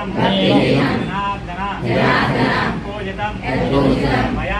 నిరాధనం పూజితం మయా